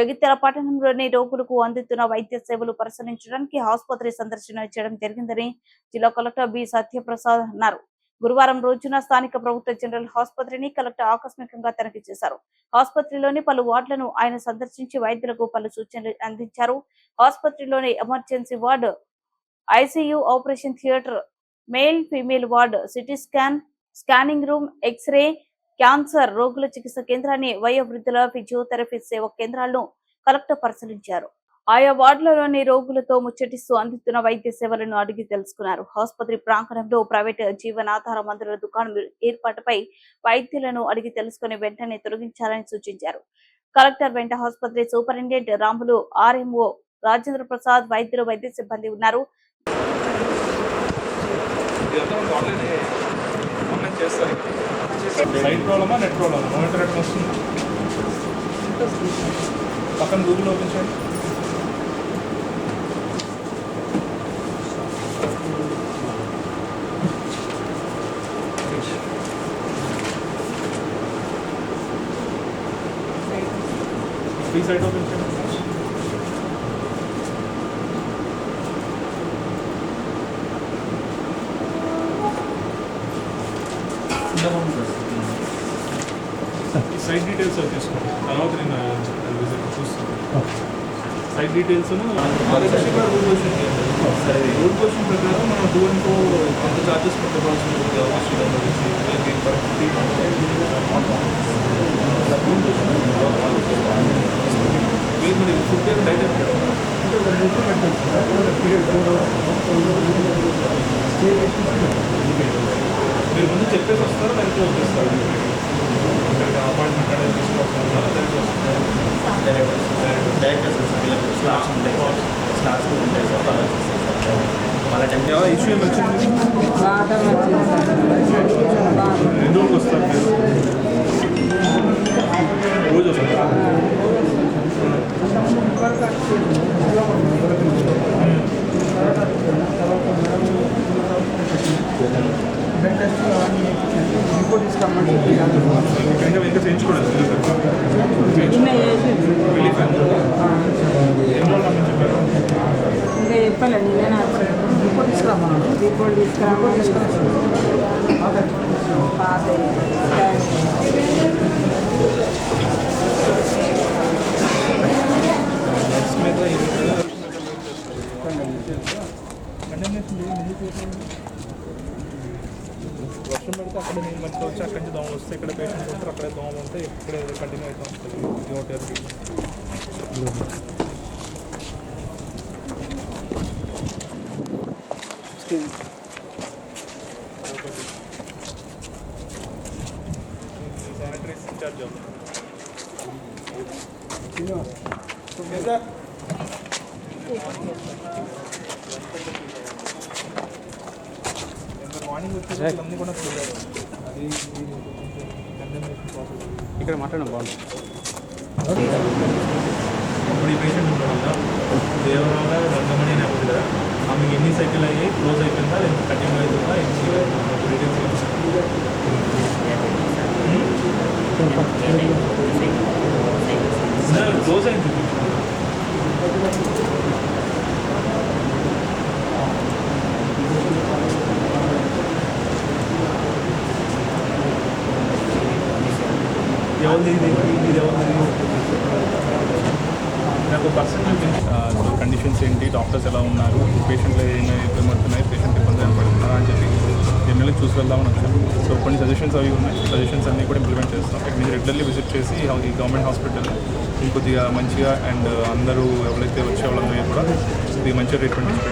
జగిత్యాల పట్టణంలోని రోగులకు అందుతున్న వైద్య సేవలు పరిశీలించడానికి ఆసుపత్రి సందర్శన చేయడం జరిగిందని జిల్లా కలెక్టర్ బి సత్యప్రసాద్ అన్నారు. గురువారం రోజున స్థానిక ప్రభుత్వ జనరల్ ఆసుపత్రిని కలెక్టర్ ఆకస్మికంగా తనిఖీ చేశారు. ఆసుపత్రిలోని పలు వార్డులను ఆయన సందర్శించి వైద్యులకు పలు సూచనలు అందించారు. ఆసుపత్రిలోని emergency ward ICU operation theatre male female ward CT scan scanning room X-ray cancer రోగుల చికిత్స కేంద్రాన్ని వయోవృద్ధుల ఫిజియోథెరపీ సేవ కేంద్రాలను కలెక్టర్ పరిశీలించారు. ఆయా వార్డులలోని రోగులతో ముచ్చటిస్తూ అందిస్తున్న వైద్య సేవలను అడిగి తెలుసుకున్నారు. ఆసుపత్రి ప్రాంగణంలో ప్రైవేట్ జీవనాధార మందుల దుకాణం ఏర్పాటుపై వైద్యులను అడిగి తెలుసుకుని వెంటనే తొలగించాలని సూచించారు. కలెక్టర్ వెంట ఆసుపత్రి సూపరింటెండెంట్ రాములు ఆర్ఎంఓ రాజేంద్ర ప్రసాద్ వైద్యులు వైద్య సిబ్బంది ఉన్నారు. చేస్తారు. సైట్ ప్రాబ్లమా నెట్ ప్రాబ్లమా నో ఇంటర్నెట్ వస్తుంది? పక్కన గూగుల్ ఓపెన్ చేయండి. ఫ్రీ సైట్ ఓపెన్ చేయండి. సైట్ డీటెయిల్స్ అవి తీసుకోండి తర్వాత నేను విజిట్ చూస్తాను సైట్ డీటెయిల్స్ రూల్ క్వశ్చన్ ప్రకారం మనం టూ అండ్ ఫోర్ ఎంత చార్జెస్ పెట్టవలసి ఉంటుంది అవకాశం మీరు మరి ఫుడ్ డైట్ మీరు ముందు చెప్పేసి వస్తారా దానికి వచ్చేస్తారు ఇక్కడికి అపాయింట్మెంట్ అనేది తీసుకోవడం దానికి వస్తారు ఇష్యూ ఏమి వచ్చింది ఎన్ని రోజులు వస్తారు మీరు రోజు వస్తారు ఇంకా ఇంకా చేయించుకోలేదు రిలీఫ్ ఎంత ఎన్ని రోజులు అమ్మని చెప్పారు ఇంకా చెప్పాలండి నేను రిపోర్ట్ తీసుకురామన్నాడు రిపోర్ట్ తీసుకురామని పాత వర్షం పడితే అక్కడ నేను మనకి వచ్చి అక్కడి నుంచి దోమ వస్తే ఇక్కడ పేషెంట్ ఉంటారు అక్కడే దోమ ఉంటే ఇక్కడే కంటిన్యూ అవుతూ ఉంటుంది న్యూటర్కి శానిటరీస్ ఇన్ఛార్జ్ మార్నింగ్ వచ్చేసి ఇక్కడ మాట్లాడడం బాగుంది. ఇప్పుడు ఈ పేషెంట్ ఉంటాడు కదా దేవరాల రంగమణి అని ఆమెకి ఎన్ని సైకిల్ అయ్యాయి? క్లోజ్ అయిపోయిందా? లేదా కంటిన్యూ అవుతుందా ఎన్ని డీటెయిల్స్ క్లోజ్ అయింది ఎవరిది ఇది ఇది ఎవరిది నాకు పర్సనల్ కండిషన్స్ ఏంటి డాక్టర్స్ ఎలా ఉన్నారు పేషెంట్లు ఏమైనా ఇబ్బంది పడుతున్నాయి పేషెంట్ ఇబ్బంది పడుతున్నారా అని చెప్పి జనరల్లీ చూసి వెళ్దామని వచ్చాను. సో కొన్ని సజెషన్స్ అవి ఉన్నాయి. సజెషన్స్ అన్నీ కూడా ఇంప్లిమెంట్ చేస్తాం. ఇక్కడ మీరు రెగ్యులర్లీ విజిట్ చేసి ఈ గవర్నమెంట్ హాస్పిటల్ ఇంకొద్దిగా మంచిగా అండ్ అందరూ ఎవరైతే వచ్చే వాళ్ళందరికీ కూడా ఇది మంచిగా ట్రీట్మెంట్